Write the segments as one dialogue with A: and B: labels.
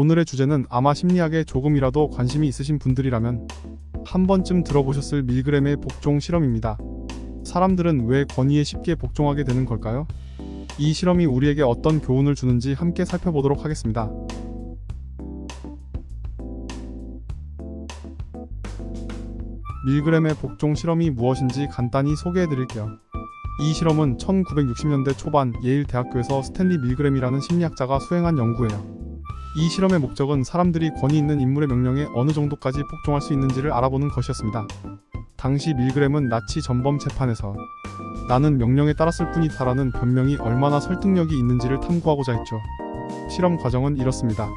A: 오늘의 주제는 아마 심리학에 조금이라도 관심이 있으신 분들이라면 한 번쯤 들어보셨을 밀그램의 복종 실험입니다. 사람들은 왜 권위에 쉽게 복종하게 되는 걸까요? 이 실험이 우리에게 어떤 교훈을 주는지 함께 살펴보도록 하겠습니다. 밀그램의 복종 실험이 무엇인지 간단히 소개해 드릴게요. 이 실험은 1960년대 초반 예일 대학교에서 스탠리 밀그램이라는 심리학자가 수행한 연구예요. 이 실험의 목적은 사람들이 권위 있는 인물의 명령에 어느 정도까지 복종할 수 있는지를 알아보는 것이었습니다. 당시 밀그램은 나치 전범 재판에서 나는 명령에 따랐을 뿐이다라는 변명이 얼마나 설득력이 있는지를 탐구하고자 했죠. 실험 과정은 이렇습니다.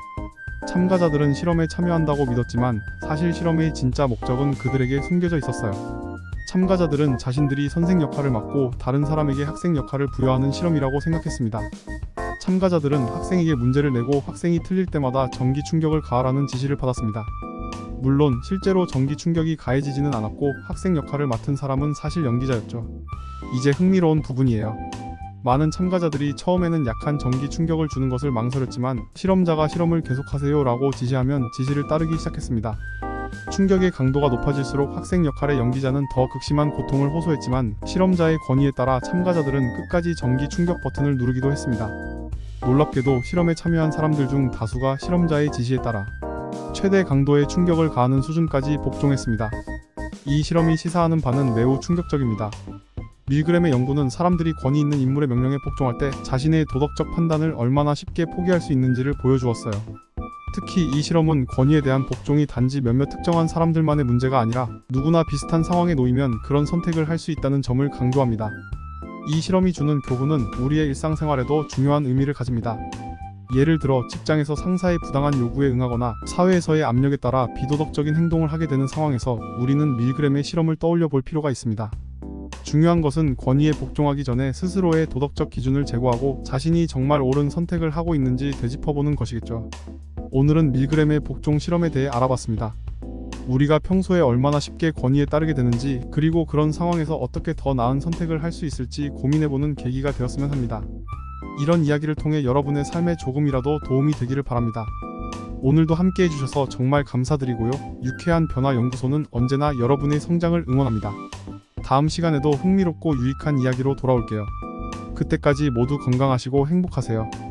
A: 참가자들은 실험에 참여한다고 믿었지만 사실 실험의 진짜 목적은 그들에게 숨겨져 있었어요. 참가자들은 자신들이 선생 역할을 맡고 다른 사람에게 학생 역할을 부여하는 실험이라고 생각했습니다. 참가자들은 학생에게 문제를 내고 학생이 틀릴 때마다 전기 충격을 가하라는 지시를 받았습니다. 물론 실제로 전기 충격이 가해지지는 않았고 학생 역할을 맡은 사람은 사실 연기자였죠. 이제 흥미로운 부분이에요. 많은 참가자들이 처음에는 약한 전기 충격을 주는 것을 망설였지만 실험자가 실험을 계속하세요 라고 지시하면 지시를 따르기 시작했습니다. 충격의 강도가 높아질수록 학생 역할의 연기자는 더 극심한 고통을 호소했지만 실험자의 권위에 따라 참가자들은 끝까지 전기 충격 버튼을 누르기도 했습니다. 놀랍게도 실험에 참여한 사람들 중 다수가 실험자의 지시에 따라 최대 강도의 충격을 가하는 수준까지 복종했습니다. 이 실험이 시사하는 바는 매우 충격적입니다. 밀그램의 연구는 사람들이 권위 있는 인물의 명령에 복종할 때 자신의 도덕적 판단을 얼마나 쉽게 포기할 수 있는지를 보여주었어요. 특히 이 실험은 권위에 대한 복종이 단지 몇몇 특정한 사람들만의 문제가 아니라 누구나 비슷한 상황에 놓이면 그런 선택을 할 수 있다는 점을 강조합니다. 이 실험이 주는 교훈은 우리의 일상생활에도 중요한 의미를 가집니다. 예를 들어 직장에서 상사의 부당한 요구에 응하거나 사회에서의 압력에 따라 비도덕적인 행동을 하게 되는 상황에서 우리는 밀그램의 실험을 떠올려 볼 필요가 있습니다. 중요한 것은 권위에 복종하기 전에 스스로의 도덕적 기준을 제고하고 자신이 정말 옳은 선택을 하고 있는지 되짚어보는 것이겠죠. 오늘은 밀그램의 복종 실험에 대해 알아봤습니다. 우리가 평소에 얼마나 쉽게 권위에 따르게 되는지 그리고 그런 상황에서 어떻게 더 나은 선택을 할 수 있을지 고민해보는 계기가 되었으면 합니다. 이런 이야기를 통해 여러분의 삶에 조금이라도 도움이 되기를 바랍니다. 오늘도 함께 해주셔서 정말 감사드리고요. 유쾌한 변화 연구소는 언제나 여러분의 성장을 응원합니다. 다음 시간에도 흥미롭고 유익한 이야기로 돌아올게요. 그때까지 모두 건강하시고 행복하세요.